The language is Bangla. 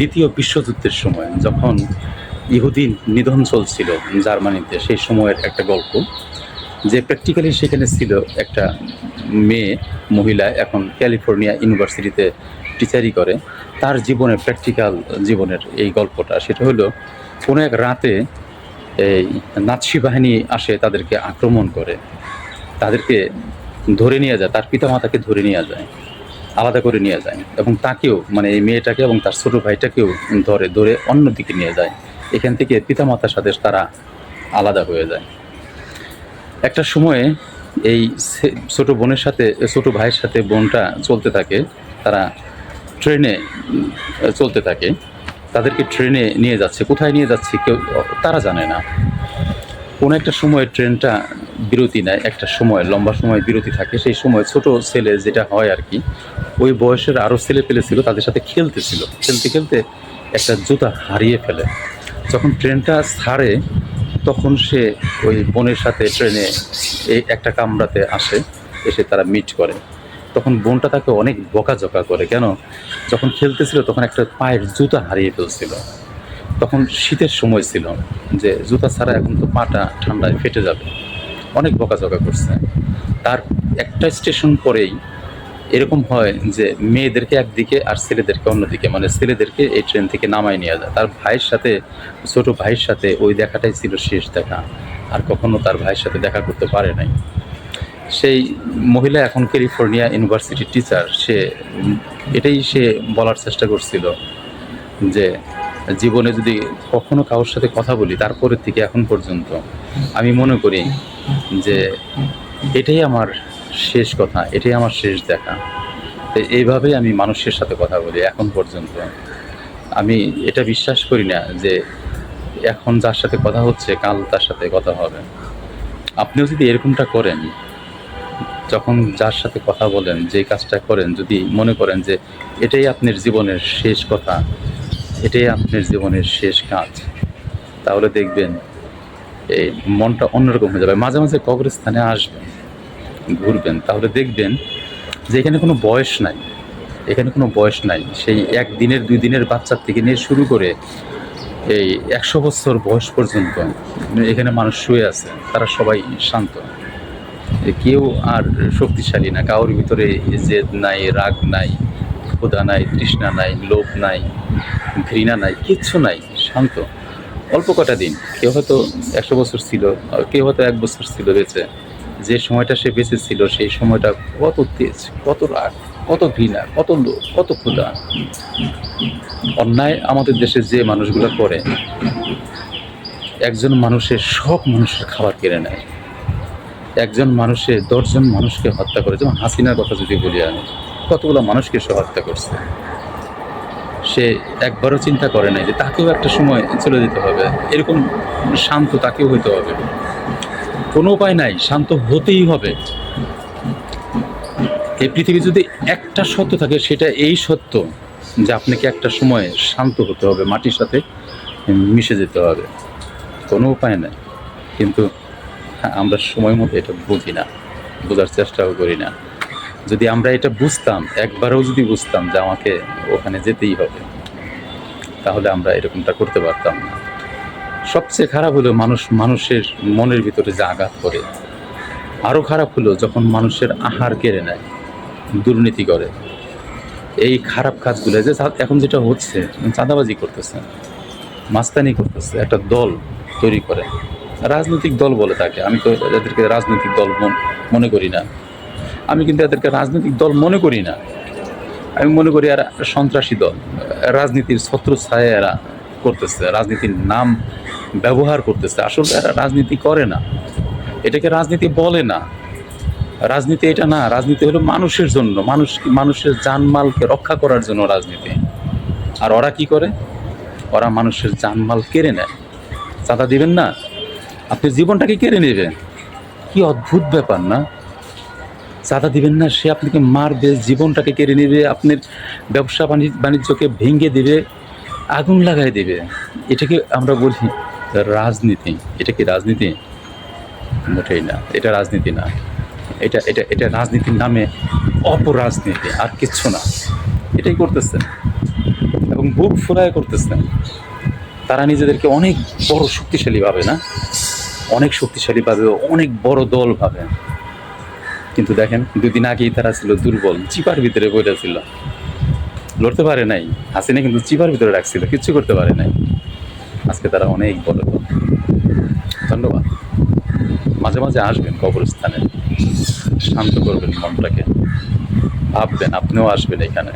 দ্বিতীয় বিশ্বযুদ্ধের সময় যখন ইহুদি নিধন চলছিল জার্মানিতে, সেই সময়ের একটা গল্প যে প্র্যাকটিক্যালি সেখানে ছিল একটা মেয়ে, মহিলা এখন ক্যালিফোর্নিয়া ইউনিভার্সিটিতে টিচারি করে। তার জীবনের প্র্যাকটিক্যাল জীবনের এই গল্পটা, সেটা হলো কোনো এক রাতে এই নাৎসি বাহিনী আসে তাদেরকে আক্রমণ করে। তাদেরকে ধরে নিয়ে যায়, তার পিতামাতাকে ধরে নিয়ে যায়। আলাদা করে নিয়ে যায় এবং তাকেও মানে এই মেয়েটাকে এবং তার ছোটো ভাইটাকেও ধরে ধরে অন্যদিকে নিয়ে যায়। এখান থেকে পিতামাতার সাথে তারা আলাদা হয়ে যায়। একটা সময়ে এই ছোট বোনের সাথে, ছোট ভাইয়ের সাথে বোনটা চলতে থাকে। তারা ট্রেনে চলতে থাকে। তাদেরকে ট্রেনে নিয়ে যাচ্ছে। কোথায় নিয়ে যাচ্ছে কেউ, তারা জানে না। কোনো একটা সময় ট্রেনটা বিরতি নেয়, একটা সময়, লম্বা সময় বিরতি থাকে। সেই সময় ছোট ছেলে যেটা হয় আর কি, ওই বয়সের আরও ছেলে পেলে ছিল তাদের সাথে খেলতেছিল। খেলতে খেলতে একটা জুতা হারিয়ে ফেলে। যখন ট্রেনটা ছাড়ে, তখন সে ওই বোনের সাথে ট্রেনে এই একটা কামরাতে আসে, এসে তারা মিট করে। তখন বোনটা তাকে অনেক বকাঝকা করে। কেন? যখন খেলতেছিল, তখন একটা পায়ের জুতা হারিয়ে ফেলছিল। তখন শীতের সময় ছিল যে, জুতা ছাড়া এখন তো পাটা ঠান্ডায় ফেটে যাবে। অনেক বকাঝকা করছে। তার একটা স্টেশন পরেই এরকম হয় যে মেয়েদেরকে একদিকে আর ছেলেদেরকে অন্যদিকে মানে ছেলেদেরকে এই ট্রেন থেকে নামায় নিয়ে যায়। তার ভাইয়ের সাথে, ছোট ভাইয়ের সাথে ওই দেখাটাই ছিল শেষ দেখা। আর কখনো তার ভাইয়ের সাথে দেখা করতে পারে নাই। সেই মহিলা এখন ক্যালিফোর্নিয়া ইউনিভার্সিটির টিচার, সে, এটাই সে বলার চেষ্টা করছিল যে জীবনে যদি কখনো কারোর সাথে কথা বলি তারপরের থেকে এখন পর্যন্ত আমি মনে করি যে এটাই আমার শেষ কথা, এটাই আমার শেষ দেখা। তো এইভাবেই আমি মানুষের সাথে কথা বলি এখন পর্যন্ত। আমি এটা বিশ্বাস করি না যে এখন যার সাথে কথা হচ্ছে, কাল তার সাথে কথা হবে। আপনিও যদি এরকমটা করেন, যখন যার সাথে কথা বলেন, যে কাজটা করেন, যদি মনে করেন যে এটাই আপনার জীবনের শেষ কথা এটাই আপনার জীবনের শেষ কাজ। তাহলে দেখবেন, এই মনটা অন্যরকম হয়ে যাবে। মাঝে মাঝে কবরস্থানে আসবেন, ঘুরবেন, তাহলে দেখবেন যে এখানে কোনো বয়স নাই। এখানে কোনো বয়স নাই। সেই এক দিনের, দুই দিনের বাচ্চার থেকে নিয়ে শুরু করে এই একশো বছর বয়স পর্যন্ত এখানে মানুষ শুয়ে আছে। তারা সবাই শান্ত। কেউ আর শক্তিশালী না। কারোর ভিতরে জেদ নাই, রাগ নাই। ক্ষুধা নাই, তৃষ্ণা নাই, লোভ নাই, ঘৃণা নাই, কিচ্ছু নাই, শান্ত। অল্প কটা দিন। কেউ হয়তো একশো বছর ছিল কেউ হয়তো এক বছর ছিল বেঁচে। যে সময়টা সে বেঁচে ছিল, সেই সময়টা কত তেজ, কত রাগ, কত ঘৃণা, কত লোভ, কত ক্ষুধা। অন্যায় আমাদের দেশে যে মানুষগুলো করে, একজন মানুষের সব মানুষের খাবার কেড়ে নেয়। একজন মানুষে দশজন মানুষকে হত্যা করে। যেমন হাসিনার কথা যদি বলি আমি কতগুলো মানুষকে সে হত্যা করছে? সে একবারও চিন্তা করে নাই যে তাকেও একটা সময় চলে যেতে হবে। এরকম শান্ত তাকেও হইতে হবে। কোনো উপায় নাই, শান্ত হতেই হবে। এই পৃথিবী যদি একটা সত্য থাকে, সেটা এই সত্য যে আপনাকে একটা সময় শান্ত হতে হবে, মাটির সাথে মিশে যেতে হবে। কোনো উপায় নাই। কিন্তু আমরা সময় মতো এটা বুঝি না, বোঝার চেষ্টাও করি না। যদি আমরা এটা বুঝতাম, একবারও যদি বুঝতাম যে আমাকে ওখানে যেতেই হবে, তাহলে আমরা এরকমটা করতে পারতাম না। সবচেয়ে খারাপ হলো মানুষ, মানুষের মনের ভিতরে যে আঘাত করে। আরও খারাপ হলো যখন মানুষের আহার কেড়ে নেয়, দুর্নীতি করে। এই খারাপ কাজগুলো যে এখন যেটা হচ্ছে, চাঁদাবাজি করতেছে, মাস্তানি করতেছে, একটা দল তৈরি করে। রাজনৈতিক দল বলে তাকে। আমি তো এদেরকে রাজনৈতিক দল মনে করি না। আমি কিন্তু এদেরকে রাজনৈতিক দল মনে করি না। আমি মনে করি এরা সন্ত্রাসী দল। রাজনীতির ছত্র ছায় এরা করতেছে, রাজনীতির নাম ব্যবহার করতেছে। আসলে এরা রাজনীতি করে না। এটাকে রাজনীতি বলে না। রাজনীতি এটা না, রাজনীতি হলো মানুষের জন্য। মানুষ, মানুষের জানমালকে রক্ষা করার জন্য রাজনীতি। আর ওরা কি করে? ওরা মানুষের জানমাল কেড়ে নেয়। চাঁদা দিবেন না? আপনি জীবনটাকে কেড়ে নেবেন। কি অদ্ভুত ব্যাপার না? চাঁদা দিবেন না, সে আপনাকে মারবে, জীবনটাকে কেড়ে নেবে, আপনার ব্যবসা বাণিজ্য বাণিজ্যকে ভেঙে দেবে, আগুন লাগাই দেবে। এটাকে আমরা বলি রাজনীতি। এটা কি রাজনীতি? মোটেই না, এটা রাজনীতি না। এটা এটা এটা রাজনীতির নামে অপরাজনীতি, আর কিচ্ছু না। এটাই করতেছেন। এবং বুক ফুরায় করতেছেন। তারা নিজেদেরকে অনেক বড় শক্তিশালী ভাবে না? অনেক শক্তিশালী ভাবে, অনেক বড় দল ভাবে। কিন্তু দেখেন, দুদিন আগেই তারা ছিল দুর্বল, চিপার ভিতরে বইটা ছিল। লড়তে পারে নাই। হাসিনা কিন্তু চিপার ভিতরে রাখছিল, কিচ্ছু করতে পারে নাই। আজকে তারা অনেক বড় ধন্যবাদ। মাঝে মাঝে আসবেন কবরস্থানে। শান্ত করবেন মনটাকে। ভাববেন, আপনিও আসবেন এখানে।